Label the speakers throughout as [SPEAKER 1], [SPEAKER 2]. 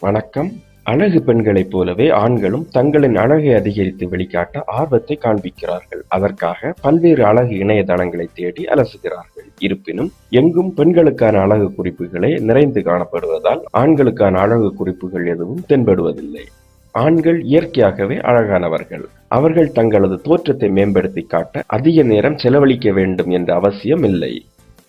[SPEAKER 1] வணக்கம். அழகு பெண்களைப் போலவே ஆண்களும் தங்களின் அழகை அதிகரித்து வெளிக்காட்ட ஆர்வத்தை காண்பிக்கிறார்கள். அதற்காக பல்வேறு அழகு இணையதளங்களை தேடி அலசுகிறார்கள். இருப்பினும் எங்கும் பெண்களுக்கான அழகு குறிப்புகளே நிறைந்து காணப்படுவதால் ஆண்களுக்கான அழகு குறிப்புகள் எதுவும் தென்படுவதில்லை. ஆண்கள் இயற்கையாகவே அழகானவர்கள். அவர்கள் தங்களது தோற்றத்தை மேம்படுத்தி காட்ட அதிக நேரம் செலவழிக்க வேண்டும் என்ற அவசியம் இல்லை.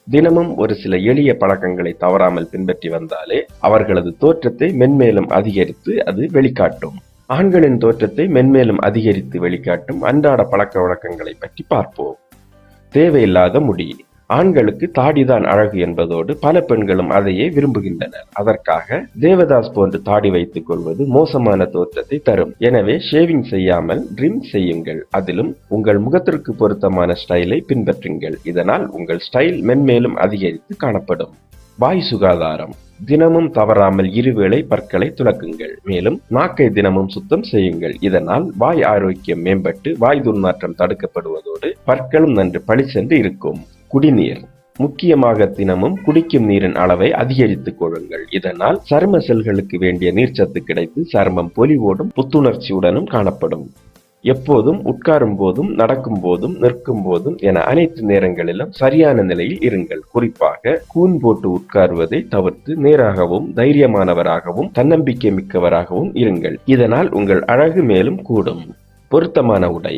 [SPEAKER 1] தினமும் ஒரு சில எளிய பழக்கங்களை தவறாமல் பின்பற்றி வந்தாலே அவர்களது தோற்றத்தை மென்மேலும் அதிகரித்து அது வெளிக்காட்டும். ஆண்களின் தோற்றத்தை மென்மேலும் அதிகரித்து வெளிக்காட்டும் அன்றாட பழக்க வழக்கங்களை பற்றி பார்ப்போம். தேவையில்லாத முடி. ஆண்களுக்கு தாடிதான் அழகு என்பதோடு பல பெண்களும் அதையே விரும்புகின்றனர். அதற்காக தேவதாஸ் போன்று தாடி வைத்துக் கொள்வது மோசமான தோற்றத்தை தரும். எனவே ஷேவிங் செய்யாமல் ட்ரிம் செய்யுங்கள். அதிலும் உங்கள் முகத்திற்கு பொருத்தமான ஸ்டைலை பின்பற்றுங்கள். இதனால் உங்கள் ஸ்டைல் மென்மேலும் அதிகரித்து காணப்படும். வாய் சுகாதாரம். தினமும் தவறாமல் இருவேளை பற்களை துலக்குங்கள். மேலும் நாக்கை தினமும் சுத்தம் செய்யுங்கள். இதனால் வாய் ஆரோக்கியம் மேம்பட்டு வாய் துர்நாற்றம் தடுக்கப்படுவதோடு பற்களும் நன்று பளிச்சென்று இருக்கும். குடிநீர். முக்கியமாக தினமும் குடிக்கும் நீரின் அளவை அதிகரித்துக் கொள்ளுங்கள். இதனால் சரும செல்களுக்கு வேண்டிய நீர்ச்சத்து கிடைத்து சருமம் பொலிவோடும் புத்துணர்ச்சியுடனும் காணப்படும். எப்போதும் உட்காரும் போதும் நடக்கும் போதும் நிற்கும் போதும் என அனைத்து நேரங்களிலும் சரியான நிலையில் இருங்கள். குறிப்பாக கூன் போட்டு உட்காருவதை தவிர்த்து நேராகவும் தைரியமானவராகவும் தன்னம்பிக்கை மிக்கவராகவும் இருங்கள். இதனால் உங்கள் அழகு மேலும் கூடும். பொருத்தமான உடை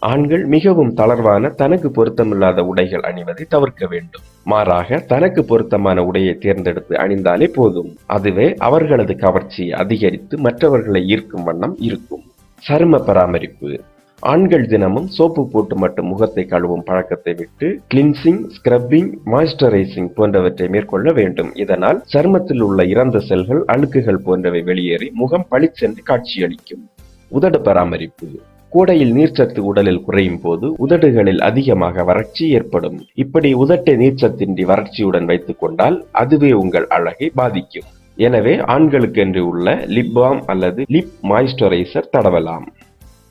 [SPEAKER 1] ஆண்கள் மிகவும் தளர்வான தனக்கு பொருத்தமில்லாத உடைகள் அணிவதை தவிர்க்க வேண்டும். மாறாக தனக்கு பொருத்தமான உடையை தேர்ந்தெடுத்து அணிந்தாலே போதும். அதுவே அவர்களது கவர்ச்சியை அதிகரித்து மற்றவர்களை ஈர்க்கும் வண்ணம் இருக்கும். சரும பராமரிப்பு. ஆண்கள் தினமும் சோப்பு போட்டு மட்டும் முகத்தை கழுவும் பழக்கத்தை விட்டு கிளின்சிங் ஸ்கிரப்பிங் மாய்ஸ்டரைசிங் போன்றவற்றை மேற்கொள்ள வேண்டும். இதனால் சருமத்தில் உள்ள இறந்த செல்கள் அழுக்குகள் போன்றவை வெளியேறி முகம் பளிச்சென்று காட்சியளிக்கும். உதடு பராமரிப்பு. கூடையில் நீர்ச்சத்து உடலில் குறையும் போது உதடுகளில் அதிகமாக வறட்சி ஏற்படும். இப்படி உதட்டை நீர்ச்சத்தின்றி வறட்சியுடன் வைத்துக் கொண்டால் அதுவே உங்கள் அழகை பாதிக்கும். எனவே ஆண்களுக்கென்று உள்ள லிப் பாம் அல்லது லிப் மாய்ஸ்டரைசர் தடவலாம்.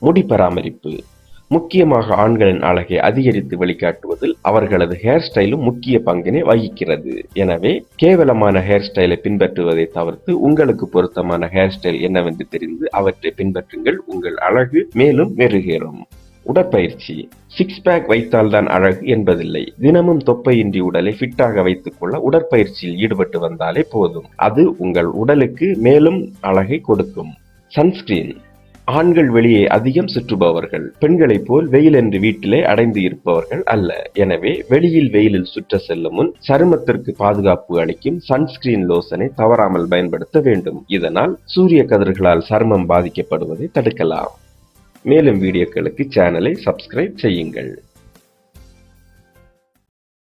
[SPEAKER 1] முடி பராமரிப்பு. முக்கியமாக ஆண்களின் அழகை அதிகரித்து வெளிக்காட்டுவதில் அவர்களது ஹேர் ஸ்டைலும் முக்கிய பங்கினை வகிக்கிறது. எனவே கேவலமான ஹேர் ஸ்டைலை பின்பற்றுவதை தவிர்த்து உங்களுக்கு பொருத்தமான ஹேர் ஸ்டைல் என்னவென்று தெரிந்து அவற்றை பின்பற்றுங்கள். உங்கள் அழகு மேலும் மெருகேறும். உடற்பயிற்சி. சிக்ஸ் பேக் வைத்தால்தான் அழகு என்பதில்லை. தினமும் தொப்பையின்றி உடலை ஃபிட்டாக வைத்துக் கொள்ள உடற்பயிற்சியில் ஈடுபட்டு வந்தாலே போதும். அது உங்கள் உடலுக்கு மேலும் அழகை கொடுக்கும். சன்ஸ்கிரீன் ஆண்கள் வெளியே அதிகம் சுற்றுபவர்கள். பெண்களைப் போல் வெயில் என்று வீட்டிலே அடைந்து இருப்பவர்கள் அல்ல. எனவே வெளியில் வெயிலில் சுற்ற செல்லும் முன் சருமத்திற்கு பாதுகாப்பு அளிக்கும் சன்ஸ்கிரீன் லோசனை தவறாமல் பயன்படுத்த வேண்டும். இதனால் சூரிய கதிர்களால் சருமம் பாதிக்கப்படுவதை தடுக்கலாம். மேலும் வீடியோக்களுக்கு சேனலை சப்ஸ்கிரைப் செய்யுங்கள்.